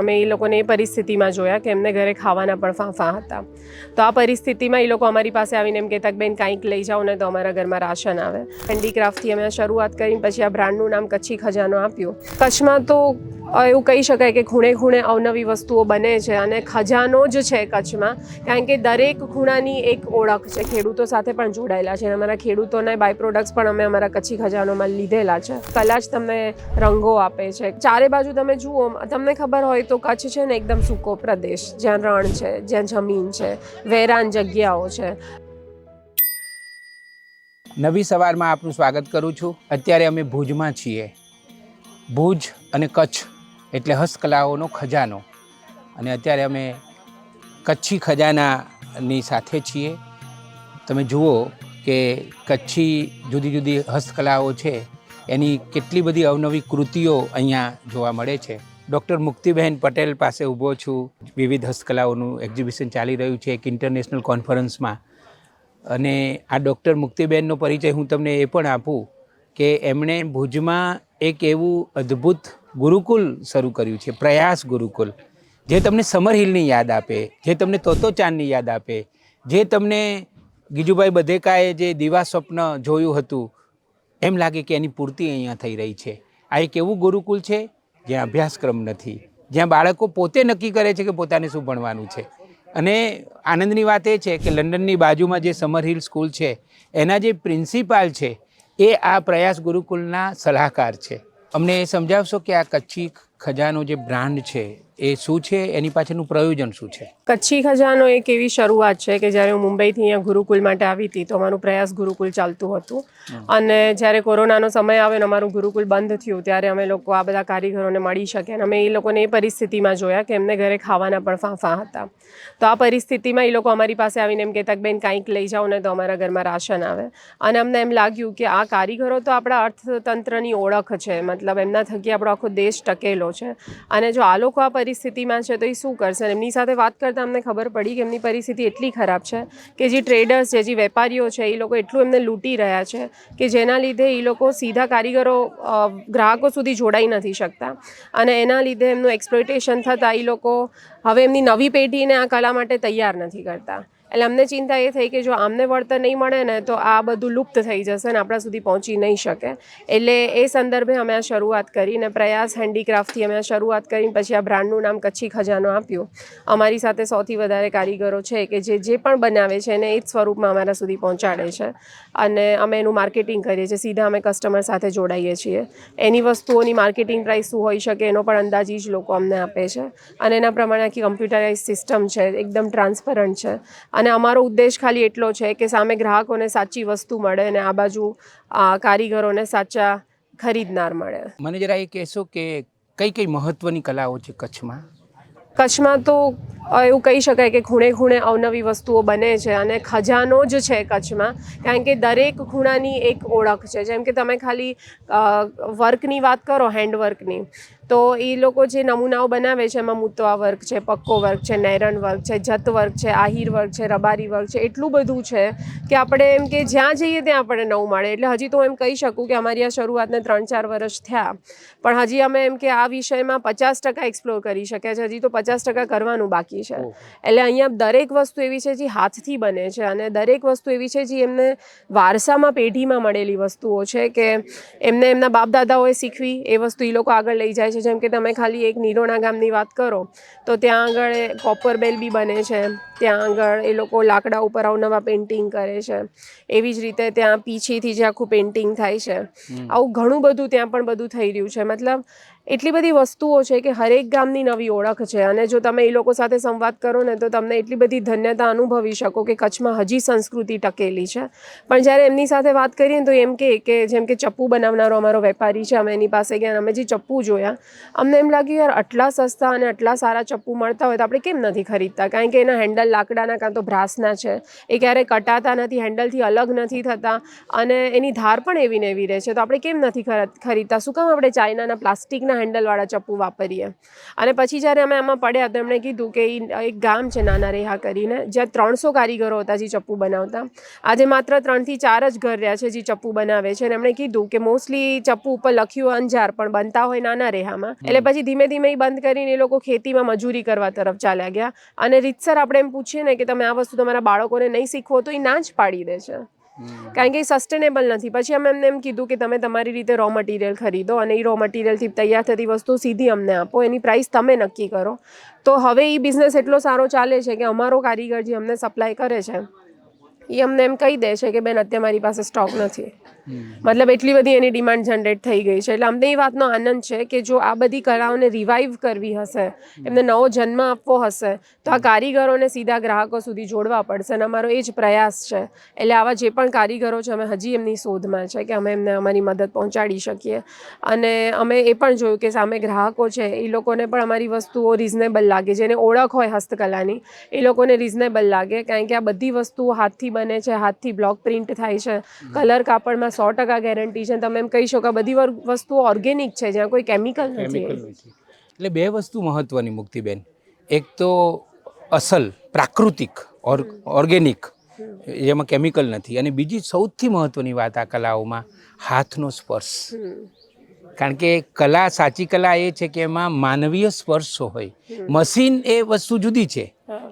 અમે એ લોકોને એ પરિસ્થિતિમાં જોયા કે એમને ઘરે ખાવાના પણ ફાંફા હતા. તો આ પરિસ્થિતિમાં એ લોકો અમારી પાસે આવીને એમ કહેતા કે, બેન, કાંઈક લઈ જાઓ ને તો અમારા ઘરમાં રાશન આવે. હેન્ડીક્રાફ્ટથી અમે શરૂઆત કરીને પછી આ બ્રાન્ડનું નામ કચ્છી ખજાનો આપ્યું. કચ્છમાં તો એવું કહી શકાય કે ખૂણે ખૂણે અવનવી વસ્તુઓ બને છે અને ખજાનો જ છે કચ્છમાં. કારણ કે દરેક ખૂણાની એક ઓળખ છે. ખેડૂતો સાથે પણ જોડાયેલા છે અને અમારા ખેડૂતોના બાય પ્રોડક્ટ્સ પણ અમે અમારા કચ્છી ખજાનોમાં લીધેલા છે. કલા જ તમને રંગો આપે છે. ચારે બાજુ તમે જુઓ તમને ખબર હોય તો કચ્છ છે ને એકદમ સૂકો પ્રદેશ, જ્યાં રણ છે, જ્યાં જમીન છે, વેરાન જગ્યાઓ છે. નવી સવારમાં આપનું સ્વાગત કરું છું. અત્યારે અમે ભુજમાં છીએ. ભુજ અને કચ્છ એટલે હસ્તકલાઓનો ખજાનો. અને અત્યારે અમે કચ્છી ખજાનાની સાથે છીએ. તમે જુઓ કે કચ્છી જુદી જુદી હસ્તકલાઓ છે. એની કેટલી બધી અવનવી કૃતિઓ અહીંયા જોવા મળે છે. ડૉક્ટર મુક્તિબહેન પટેલ પાસે ઊભો છું. વિવિધ હસ્તકલાઓનું એક્ઝિબિશન ચાલી રહ્યું છે એક ઇન્ટરનેશનલ કોન્ફરન્સમાં અને આ ડૉક્ટર મુક્તિબહેનનો પરિચય હું તમને એ પણ આપું કે એમણે ભુજમાં એક એવું અદ્ભુત ગુરુકુલ શરૂ કર્યું છે, પ્રયાસ ગુરુકુલ. જે તમને સમર હિલની યાદ આપે, જે તમને તોતો ચાંદની યાદ આપે, જે તમને ગીજુભાઈ બધેકાએ જે દિવા સ્વપ્ન જોયું હતું, એમ લાગે કે એની પૂર્તિ અહીંયા થઈ રહી છે. આ એક એવું ગુરુકુલ છે જ્યાં અભ્યાસક્રમ નથી. જ્યાં બાળકો પોતે નક્કી કરે છે કે પોતાને શું ભણવાનું છે. અને આનંદની વાત એ છે કે લંડનની બાજુમાં જે સમર હિલ સ્કૂલ છે, એના જે પ્રિન્સિપાલ છે, એ આ પ્રયાસ ગુરુકુલના સલાહકાર છે. અમને એ સમજાવશો કે આ કચ્છી ખજાનો જે બ્રાન્ડ છે એ શું છે? એની પાછળનું પ્રયોજન શું છે? કચ્છી ખજાનો એક એવી શરૂઆત છે કે જ્યારે હું મુંબઈથી અહીંયા ગુરુકુલ માટે આવી હતી તો અમારું પ્રયાસ ગુરુકુલ ચાલતું હતું. અને જ્યારે કોરોનાનો સમય આવ્યો ને અમારું ગુરુકુલ બંધ થયું ત્યારે અમે લોકો આ બધા કારીગરોને મળી શકે અને અમે એ લોકોને એ પરિસ્થિતિમાં જોયા કે એમને ઘરે ખાવાના પણ ફાંફા હતા. તો આ પરિસ્થિતિમાં એ લોકો અમારી પાસે આવીને એમ કહેતા કે બેન કાંઈક લઈ જાઓ ને તો અમારા ઘરમાં રાશન આવે. અને અમને એમ લાગ્યું કે આ કારીગરો તો આપણા અર્થતંત્રની ઓળખ છે મતલબ એમના થકી આપણો આખો દેશ ટકેલો છે. અને જો આ લોકો આ પરિસ્થિતિમાં છે તો એ શું કરશે? એમની સાથે વાત કરતાં અમને ખબર પડી કે એમની પરિસ્થિતિ એટલી ખરાબ છે કે જે ટ્રેડર્સ છે જે વેપારીઓ છે એ લોકો એટલું એમને લૂંટી રહ્યા છે કે જેના લીધે એ લોકો સીધા કારીગરો ગ્રાહકો સુધી જોડાઈ નથી શકતા. અને એના લીધે એમનું એક્સપ્લોઇટેશન થતાં એ લોકો હવે એમની નવી પેઢીને આ કલા માટે તૈયાર નથી કરતા. એટલે અમને ચિંતા એ થઈ કે જો આમને વળતર નહીં મળે ને, તો આ બધું લુપ્ત થઈ જશે ને, આપણા સુધી પહોંચી નહીં શકે. એટલે એ સંદર્ભે અમે આ શરૂઆત કરી ને પ્રયાસ હેન્ડીક્રાફ્ટથી અમે આ શરૂઆત કરીને, પછી આ બ્રાન્ડનું નામ કચ્છી ખજાનો આપ્યું. અમારી સાથે સૌથી વધારે કારીગરો છે કે જે જે પણ બનાવે છે એને એ જ સ્વરૂપમાં અમારા સુધી પહોંચાડે છે. અને અમે એનું માર્કેટિંગ કરીએ છીએ, સીધા અમે કસ્ટમર સાથે જોડાઈએ છીએ. એની વસ્તુઓની માર્કેટિંગ પ્રાઇસ શું હોઈ શકે એનો પણ અંદાજી જ લોકો અમને આપે છે. અને એના પ્રમાણે આખી કમ્પ્યુટરાઇઝ સિસ્ટમ છે, એકદમ ટ્રાન્સપરન્ટ છે. અને અમારો ઉદ્દેશ ખાલી એટલો છે કે સામે ગ્રાહકોને સાચી વસ્તુ મળે અને આ બાજુ આ કારીગરોને સાચા ખરીદનાર મળે. મને જરા એ કહેશો કે કઈ કઈ મહત્ત્વની કલાઓ છે કચ્છમાં? કચ્છમાં તો એવું કહી શકાય કે ખૂણે ખૂણે અવનવી વસ્તુઓ બને છે અને ખજાનો જ છે કચ્છમાં કારણ કે દરેક ખૂણાની એક ઓળખ છે. જેમ કે તમે ખાલી વર્કની વાત કરો હેન્ડવર્કની તો એ લોકો જે નમૂનાઓ બનાવે છે એમાં મુતવા વર્ક છે પક્કો વર્ક છે નેરન વર્ક છે જત વર્ક છે આહિર વર્ક છે રબારી વર્ક છે એટલું બધું છે કે આપણે એમ કે જ્યાં જઈએ ત્યાં આપણને નવું મળે. એટલે હજી તો હું એમ કહી શકું કે અમારી આ શરૂઆતને ત્રણ ચાર વર્ષ થયા પણ હજી અમે એમ કે આ વિષયમાં પચાસ ટકા એક્સપ્લોર કરી શક્યા છે હજી તો પચાસ ટકા કરવાનું બાકી છે. એટલે અહીંયા દરેક વસ્તુ એવી છે જે હાથથી બને છે અને દરેક વસ્તુ એવી છે જે એમને વારસામાં પેઢીમાં મળેલી વસ્તુઓ છે કે એમને એમના બાપદાદાઓએ શીખવી એ વસ્તુ એ લોકો આગળ લઈ જાય છે. જેમ કે તમે ખાલી એક નિરોણા ગામની વાત કરો તો ત્યાં આગળ કોપર બેલ બી બને છે. ત્યાં આગળ એ લોકો લાકડા ઉપર અવનવા પેઇન્ટિંગ કરે છે. એવી જ રીતે ત્યાં પીછીથી જે આખું પેઇન્ટિંગ થાય છે. આવું ઘણું બધું ત્યાં પણ બધું થઈ રહ્યું છે. મતલબ એટલી બધી વસ્તુઓ છે કે હરેક ગામની નવી ઓળખ છે. અને જો તમે એ લોકો સાથે સંવાદ કરો ને તો તમને એટલી બધી ધન્યતા અનુભવી શકો કે કચ્છમાં હજી સંસ્કૃતિ ટકેલી છે. પણ જ્યારે એમની સાથે વાત કરીએ તો એમ કે કે જેમ કે ચપ્પુ બનાવનારો અમારો વેપારી છે, અમે એની પાસે ગયા અમે જે ચપ્પુ જોયા, અમને એમ લાગ્યું યાર આટલા સસ્તા અને આટલા સારા ચપ્પુ મળતા હોય તો આપણે કેમ નથી ખરીદતા? કારણ કે એના હેન્ડલ લાકડાના કાં તો બ્રાસના છે. એ ક્યારેય કટાતા નથી હેન્ડલથી અલગ નથી થતા અને એની ધાર પણ એવી ને એવી રહે છે. તો આપણે કેમ નથી ખરીદતા? શું કામ આપણે ચાઇનાના પ્લાસ્ટિકના હેન્ડલવાળા ચપ્પુ વાપરીએ. અને પછી જ્યારે અમે આમાં પડ્યા તો એમણે કીધું કે એક ગામ છે નાના રેહા કરીને જ્યાં ત્રણસો કારીગરો હતા જે ચપ્પુ બનાવતા. આજે માત્ર ત્રણથી ચાર જ ઘર રહ્યા છે જે ચપ્પુ બનાવે છે. અને એમણે કીધું કે મોસ્ટલી ચપ્પુ ઉપર લખ્યું અંજાર પણ બનતા હોય નાના રેહામાં. એટલે પછી ધીમે ધીમે એ બંધ કરીને એ લોકો ખેતીમાં મજૂરી કરવા તરફ ચાલ્યા ગયા. અને રીતસર આપણે એમ પૂછીએ ને કે તમે આ વસ્તુ તમારા બાળકોને નહીં શીખવો તો એ ના જ પાડી દે છે. કારણ કે સસ્ટેનેબલ નથી. પછી અમે એમને એમ કીધું કે તમે તમારી રીતે રો મટીરિયલ ખરીદો અને એ રો મટીરિયલથી તૈયાર થતી વસ્તુ સીધી અમને આપો. એની પ્રાઇસ તમે નક્કી કરો. તો હવે એ બિઝનેસ એટલો સારો ચાલે છે કે અમારો કારીગર જે અમને સપ્લાય કરે છે, એ અમને એમ કહી દે છે કે, બેન, અત્યારે મારી પાસે સ્ટોક નથી. મતલબ એટલી બધી એની ડિમાન્ડ જનરેટ થઈ ગઈ છે. એટલે અમને એ વાતનો આનંદ છે કે જો આ બધી કલાઓને રિવાઇવ કરવી હશે એમને નવો જન્મ આપવો હશે તો આ કારીગરોને સીધા ગ્રાહકો સુધી જોડવા પડશે અને અમારો એ જ પ્રયાસ છે. એટલે આવા જે પણ કારીગરો છે અમે હજી એમની શોધમાં છે કે અમે એમને અમારી મદદ પહોંચાડી શકીએ. અને અમે એ પણ જોયું કે સામે ગ્રાહકો છે એ લોકોને પણ અમારી વસ્તુઓ રિઝનેબલ લાગે. જેને ઓળખ હોય હસ્તકલાની એ લોકોને રિઝનેબલ લાગે. કારણ કે આ બધી વસ્તુઓ હાથથી બને છે હાથથી બ્લોક પ્રિન્ટ થાય છે. કલર કાપડમાં સો ટકા ગેરંટી છે. તમે એમ કહી શકો બધી વસ્તુ વસ્તુઓ ઓર્ગેનિક છે જ્યાં કોઈ કેમિકલ નથી. એટલે બે વસ્તુ મહત્વની મુક્તિબેન. એક તો અસલ પ્રાકૃતિક ઓર ઓર્ગેનિક જેમાં કેમિકલ નથી. અને બીજી સૌથી મહત્વની વાત આ કલાઓમાં હાથનો સ્પર્શ. કારણ કે કલા સાચી કલા એ છે કે એમાં માનવીય સ્પર્શ હોય. મશીન એ વસ્તુ જુદી છે.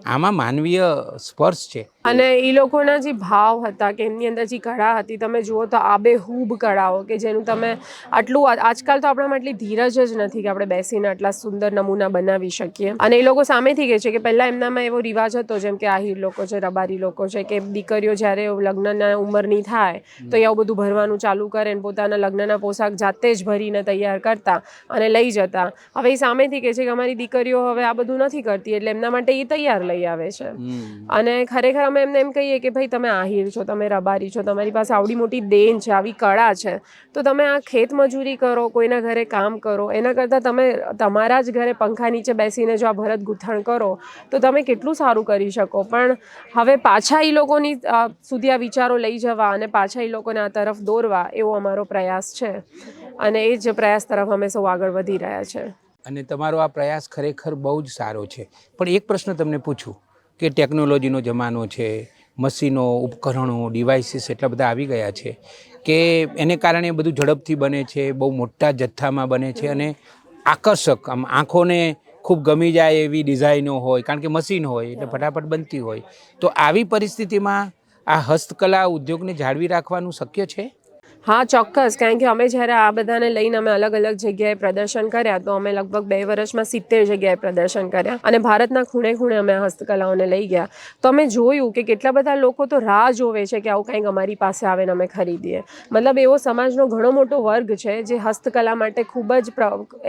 આમાં માનવીય સ્પર્શ છે. અને એ લોકોના જે ભાવ હતા કે એમની અંદર જે કળા હતી તમે જુઓ તો આબેહૂબ કળાઓ કે જેનું તમે આટલું આજકાલ તો આપણામાં એટલી ધીરજ જ નથી કે આપણે બેસીને આટલા સુંદર નમૂના બનાવી શકીએ. અને એ લોકો સામેથી કહે છે કે પહેલાં એમનામાં એવો રિવાજ હતો જેમ કે આહિર લોકો છે રબારી લોકો છે કે દીકરીઓ જ્યારે લગ્નના ઉંમરની થાય તો એ આવું બધું ભરવાનું ચાલુ કરે ને પોતાના લગ્નના પોશાક જાતે જ ભરીને તૈયાર કરતા અને લઈ જતા. હવે એ સામેથી કહે છે કે અમારી દીકરીઓ હવે આ બધું નથી કરતી એટલે એમના માટે એ તૈયાર લઈ આવે છે. અને ખરેખર અમે એમને એમ કહીએ કે ભાઈ, તમે આહીર છો, તમે રબારી છો, તમારી પાસે આવડી મોટી દેન છે, આવી કળા છે. તો તમે આ ખેત મજૂરી કરો, કોઈના ઘરે કામ કરો, એના કરતાં તમે તમારા જ ઘરે પંખા નીચે બેસીને જો આ ભરત ગૂંથણ કરો, તો તમે કેટલું સારું કરી શકો. પણ હવે પાછા એ લોકોની સુધી આ વિચારો લઈ જવા અને પાછા એ લોકોને આ તરફ દોરવા, એવો અમારો પ્રયાસ છે. અને એ જ પ્રયાસ તરફ અમે સૌ આગળ વધી રહ્યા છે. અને તમારો આ પ્રયાસ ખરેખર બહુ જ સારો છે. પણ એક પ્રશ્ન તમને પૂછું. કે ટેકનોલોજીનો જમાનો છે, મશીનો, ઉપકરણો ડિવાઇસીસ એટલા બધા આવી ગયા છે કે એને કારણે બધું ઝડપથી બને છે, બહુ મોટા જથ્થામાં બને છે અને આકર્ષક, આમ આંખોને ખૂબ ગમી જાય એવી ડિઝાઇનો હોય, કારણ કે મશીન હોય એટલે ફટાફટ બનતી હોય. તો આવી પરિસ્થિતિમાં આ હસ્તકલા ઉદ્યોગને જાળવી રાખવાનું શક્ય છે? હા, ચોક્કસ. કારણ કે અમે જ્યારે આ બધાને લઈને અમે અલગ અલગ જગ્યાએ પ્રદર્શન કર્યા, તો અમે લગભગ બે વર્ષમાં સિત્તેર જગ્યાએ પ્રદર્શન કર્યા અને ભારતના ખૂણે ખૂણે અમે હસ્તકલાઓને લઈ ગયા. તો અમે જોયું કે કેટલા બધા લોકો તો રાહ જોવે છે કે આવું કંઈક અમારી પાસે આવે ને અમે ખરીદીએ. મતલબ એવો સમાજનો ઘણો મોટો વર્ગ છે જે હસ્તકલા માટે ખૂબ જ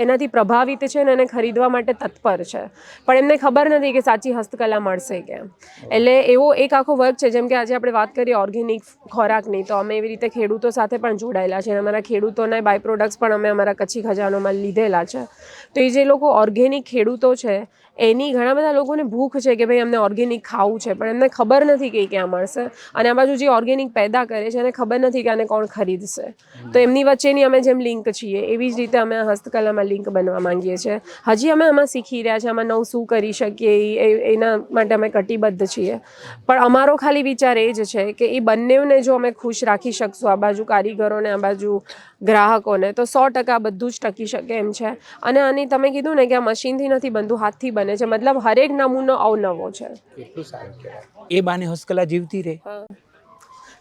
એનાથી પ્રભાવિત છે ને એને ખરીદવા માટે તત્પર છે. પણ એમને ખબર નથી કે સાચી હસ્તકલા મળશે કેમ. એટલે એવો એક આખો વર્ગ છે. જેમ કે આજે આપણે વાત કરીએ ઓર્ગેનિક ખોરાકની, તો અમે એવી રીતે ખેડૂતો સાથે પણ જોડાયેલા છે અને અમારા ખેડૂતોના બાય પ્રોડક્ટ્સ પણ અમે અમારા કચ્છી ખજાનોમાં લીધેલા છે. તો એ જે લોકો ઓર્ગેનિક ખેડૂતો છે, એની ઘણા બધા લોકોને ભૂખ છે કે ભાઈ અમને ઓર્ગેનિક ખાવું છે, પણ એમને ખબર નથી કે ક્યાં મળશે. અને આ બાજુ જે ઓર્ગેનિક પેદા કરે છે, એને ખબર નથી કે આને કોણ ખરીદશે. તો એમની વચ્ચેની અમે જેમ લિંક છીએ, એવી જ રીતે અમે હસ્તકલામાં લિંક બનવા માંગીએ છીએ. હજી અમે આમાં શીખી રહ્યા છીએ, આમાં નવું શું કરી શકીએ, એ એના માટે અમે કટિબદ્ધ છીએ. પણ અમારો ખાલી વિચાર એ જ છે કે એ બંનેને જો અમે ખુશ રાખી શકશું, આ બાજુ કારીગરોને આ બાજુ ગ્રાહકોને તો સો ટકા બધું જ ટકી શકે એમ છે. અને આની તમે કીધું ને કે આ મશીનથી નથી બનતું હાથથી બને છે. મતલબ હરેક નમૂનો અવનવો છે. એ બાને હસ્કલા જીવતી રહે.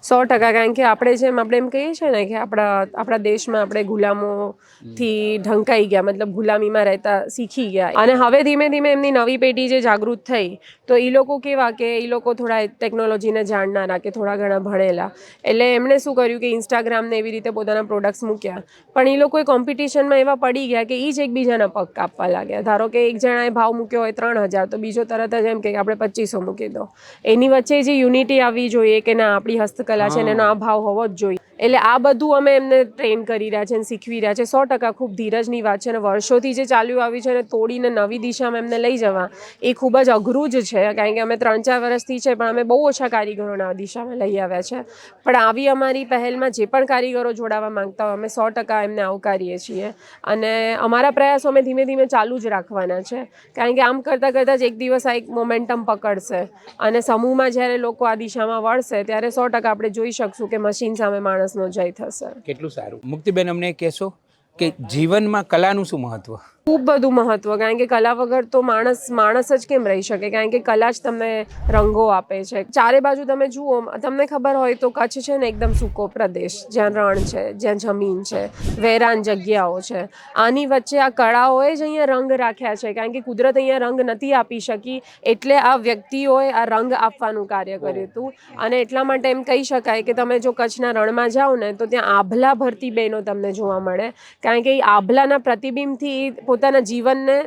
સો ટકા, કારણ કે આપણે જેમ, આપણે એમ કહીએ છીએ ને કે આપણા આપણા દેશમાં આપણે ગુલામોથી ઢંકાઈ ગયા, મતલબ ગુલામીમાં રહેતા, શીખી ગયા. અને હવે ધીમે ધીમે એમની નવી પેઢી જે જાગૃત થઈ, તો એ લોકો કેવા કે એ લોકો થોડા ટેકનોલોજીને જાણનારા કે થોડા ઘણા ભણેલા. એટલે એમણે શું કર્યું કે ઇન્સ્ટાગ્રામને એવી રીતે પોતાના પ્રોડક્ટ્સ મૂક્યા. પણ એ લોકોએ કોમ્પિટિશનમાં એવા પડી ગયા કે એ જ એકબીજાના પગ કાપવા લાગ્યા. ધારો કે એક જણાએ ભાવ મૂક્યો હોય ત્રણ હજાર, તો બીજો તરત જ એમ કે આપણે પચીસો મૂકી દો. એની વચ્ચે જે યુનિટી આવવી જોઈએ કે ના, આપણી હસ્તકલા છે ને એનો આ ભાવ હોવો જ જોઈએ. એટલે આ બધું અમે એમને ટ્રેન કરી રહ્યા છે અને શીખવી રહ્યા છે. સો ટકા ખૂબ ધીરજની વાત છે અને વર્ષોથી જે ચાલ્યું આવ્યું છે અને તોડીને નવી દિશામાં એમને લઈ જવા, એ ખૂબ જ અઘરું જ છે. કારણ કે અમે ત્રણ ચાર વર્ષથી છે, પણ અમે બહુ ઓછા કારીગરોને દિશામાં લઈ આવ્યા છે. પણ આવી અમારી પહેલમાં જે પણ કારીગરો જોડાવા માંગતા હોય, અમે સો ટકા એમને આવકારીએ છીએ. અને અમારા પ્રયાસો અમે ધીમે ધીમે ચાલુ જ રાખવાના છે. કારણ કે આમ કરતાં કરતાં જ એક દિવસ આ એક મોમેન્ટમ પકડશે. અને સમૂહમાં જ્યારે લોકો આ દિશામાં વળશે, ત્યારે સો ટકા આપણે જોઈ શકશું કે મશીન સામે માણસનો જય થશે. કેટલું સારું. મુક્તિબેન અમને કહેશો કે જીવનમાં કલાનું શું મહત્વ? ખૂબ બધું મહત્વ, કારણ કે કલા વગર તો માણસ માણસ જ કેમ રહી શકે? કારણ કે કલા જ તમને રંગો આપે છે. ચારે બાજુ તમે જુઓ, તમને ખબર હોય તો કચ્છ છે ને એકદમ સૂકો પ્રદેશ, જ્યાં રણ છે, જ્યાં જમીન છે, વેરાન જગ્યાઓ છે. આની વચ્ચે આ કળાઓએ જ અહીંયા રંગ રાખ્યા છે, કારણ કે કુદરત અહીંયા રંગ નથી આપી શકી, એટલે આ વ્યક્તિઓએ આ રંગ આપવાનું કાર્ય કર્યું હતું. અને એટલા માટે એમ કહી શકાય કે તમે જો કચ્છના રણમાં જાઓ ને, તો ત્યાં આભલા ભરતી બહેનો તમને જોવા મળે. કારણ કે એ આભલાના પ્રતિબિંબથી પોતાના જીવનને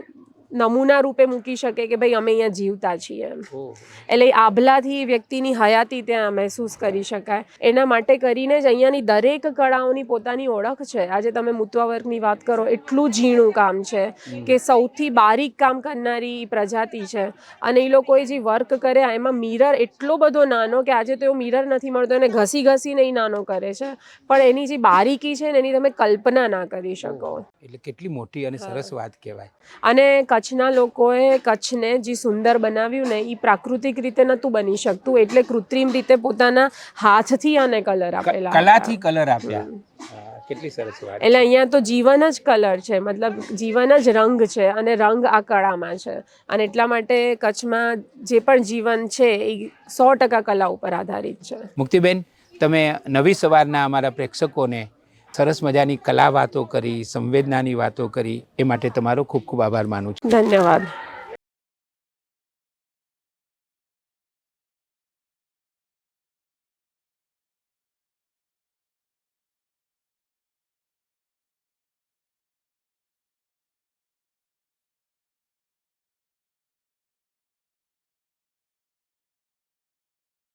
નમૂના રૂપે મૂકી શકે કે ભાઈ અમે અહીંયા જીવતા છીએ એટલે આભલાથી વ્યક્તિની હયાતી ત્યાં મહેસૂસ કરી શકાય. એના માટે કરીને જ અહીંયાની દરેક કળાઓની પોતાની ઓળખ છે. આજે તમે મૂતવા વર્ગની વાત કરો એટલું ઝીણું કામ છે કે સૌથી બારીક કામ કરનારી પ્રજાતિ છે. અને એ લોકોએ જે વર્ક કર્યા એમાં મિરર એટલો બધો નાનો કે આજે તો એવો મિરર નથી મળતો એને ઘસી ઘસીને એ નાનો કરે છે. પણ એની જે બારીકી છે ને એની તમે કલ્પના ના કરી શકો. એટલે કેટલી મોટી અને સરસ વાત કહેવાય. અને કચ્છના લોકોએ કચ્છને જે સુંદર બનાવ્યું ને એ પ્રાકૃતિક રીતે નહોતું બની શકતું. એટલે કૃત્રિમ રીતે પોતાના હાથથી આને કલર આપેલા કલાથી કલર આપ્યા. કેટલી સરસ વાત. એટલે અહીંયા તો જીવન જ કલર છે મતલબ જીવન જ રંગ છે અને રંગ આ કળામાં છે. અને એટલા માટે કચ્છમાં જે પણ જીવન છે એ સો ટકા કલા ઉપર આધારિત છે. મુક્તિબેન તમે નવી સવારના અમારા પ્રેક્ષકોને સરસ મજાની કલા વાતો કરી, સંવેદનાની વાતો કરી, એ માટે તમારો ખૂબ ખૂબ આભાર માનું છું. ધન્યવાદ.